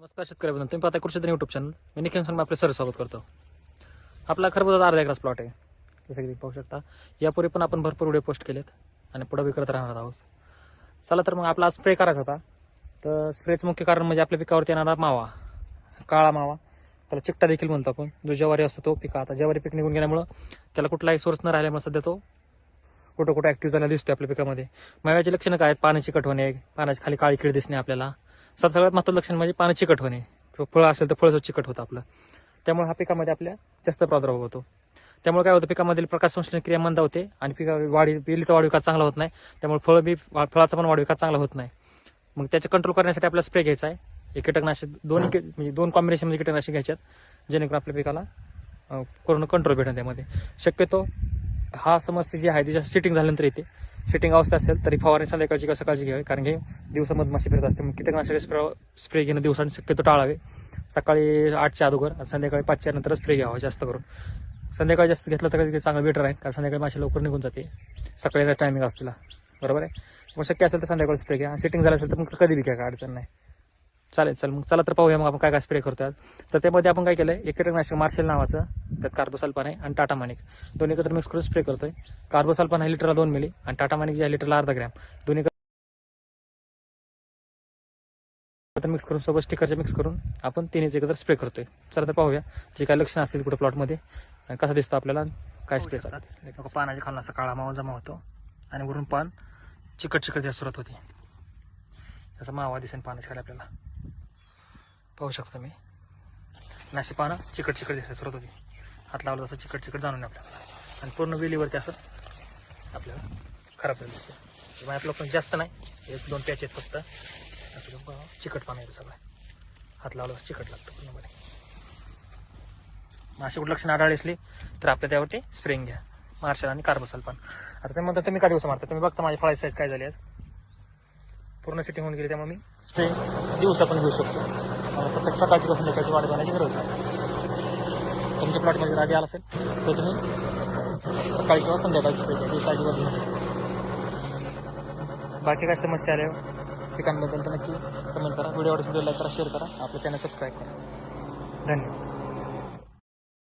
नमस्कार शेतकरी बंधू तुम्ही पाहता कृषी युट्यूब चॅनल मी निखिल सांग आपले सर स्वागत करतो. आपला खरबुजाचा अर्धा एकराच प्लॉट आहे. जसं की पाहू शकता. यापूर्वी पण आपण भरपूर व्हिडिओ पोस्ट केलेत आणि पुढे बी करत राहणार आहोत. चला तर मग आपला स्प्रे करायचा होता. तर स्प्रेचं मुख्य कारण म्हणजे आपल्या पिकावरती येणारा मावा काळा मावा. त्याला चिकटा देखील म्हणतो आपण. जो ज्वारी असतो तो पिका. आता ज्वारी पीक निघून गेल्यामुळं त्याला कुठलाही सोर्स न राहिल्यामुळे सध्या तो कुठं कुठं ॲक्टिव्ह झाला दिसतो आपल्या पिकामध्ये. माव्याची लक्षणं काय आहेत? पाण्याची कट होणे पाण्याची खाली काळी खीळ दिसणे आपल्याला. सगळ्यात महत्त्वाचं लक्षण म्हणजे पाणी चिकट होणे. किंवा फळं असेल तर फळं चिकट होतं आपलं. त्यामुळे हा पिकामध्ये आपल्या जास्त प्रादुर्भाव होतो. त्यामुळे काय होतं पिकामधील प्रकाश संश्लेषण क्रिया मंद होते आणि पिका वाढी वेलीचा वाढविकास चांगला होत नाही. त्यामुळे फळ बी वा- फळाचा पण वाढविकास चांगला होत नाही. मग त्याचे कंट्रोल करण्यासाठी आपल्याला स्प्रे घ्यायचा आहे. हे कीटकनाशक दोन की- म्हणजे दोन कॉम्बिनेशनमध्ये कीटकनाशक घ्यायच्यात जेणेकरून आपल्या पिकाला पूर्ण कंट्रोल भेटेल त्यामध्ये. शक्यतो हा समस्या जी आहे ती जास्त सिटिंग झाल्यानंतर येते. सिटिंग अवस्था असेल तरी फवारणी संध्याकाळची कसं काळजी घ्यावी कारण की दिवसा मधमाशी फिरत असते. मग कीटकनाशक स्प्रे स्प्रे घेणं दिवसाने शक्यतो टाळावे. सकाळी आठच्या अगोदर आणि संध्याकाळी पाचच्या नंतर स्प्रे घ्यावा जास्त करून. संध्याकाळी जास्त घेतलं तर कधी चांगलं बेटर आहे कारण संध्याकाळी माशी लवकर निघून जाते. सकाळी टायमिंग असतील बरोबर आहे? मग शक्य असेल तर संध्याकाळी स्प्रे घ्या. सिटिंग झालं असेल तर मग कधी बी घ्या काय अडचण नाही. चालेल चल मग चला तर पाहूया मग आपण काय काय स्प्रे करतो तर त्यामध्ये आपण काय केलंय? एक कीटकनाशक मार्शल नावाचं त्यात कार्बोसल्फान आहे आणि टाटा मानिक दोन्ही एकत्र मिक्स करून स्प्रे करतोय. कार्बोसल्फान आहे लिटरला दोन मिली आणि टाटा मानिक जे आहे लिटरला अर्धा ग्रॅम दोन्ही एकत्र मिक्स करून सोबत स्टिकरचे मिक्स करून आपण तिन्हीच एकत्र स्प्रे करतोय. चला तर पाहूया जे काय लक्षण असतील कुठे प्लॉटमध्ये आणि कसा दिसतो आपल्याला काय स्प्रे चालतात पानाच्या खालून असा काळा मावा जमा होतो. आणि वरून पान चिकट चिकट द्यायला सुरुवात होती. त्याचा मावा दिसेल पानाच्या खाली आपल्याला. पाहू शकतो मी. आणि अशी पानं चिकट चिकट दिसायला सुरुवात होती हात लावला तसं चिकट चिकट जाणून आपल्याला. आणि पूर्ण वेलीवरती असं आपल्याला खराब झालं दिसतं आपलं पण जास्त नाही. एक दोन पॅच आहेत फक्त. असं चिकट पानं येतं सगळं. हात लावलं तर चिकट लागतं पूर्णपणे. मग अशी कुठं लक्षणं आढळली असली तर आपल्या त्यावरती स्प्रिंग घ्या. मार्शल आणि कार्बोसल्फान आता ते म्हणतात तुम्ही का दिवस मारता? तुम्ही बघता माझी फळाची साईज काय झाली आहे पूर्ण सिटिंग होऊन गेली त्यामुळे मी स्प्रिंग दिवसा पण घेऊ शकतो. प्रत्येक सकाळची पासून संध्याकाळची वाढ जाण्याची गरज नाही. तुमच्या प्लॉटमध्ये जर आधी आला असेल तर तुम्ही सकाळी किंवा संध्याकाळची स्प्रे घ्या. दिवसा नका. बाकी काय समस्या आल्या? पिकांबद्दल तर नक्की कमेंट करा. व्हिडिओ व्हिडिओ लाईक करा शेअर करा. आपलं चॅनल सबस्क्राईब करा. धन्यवाद.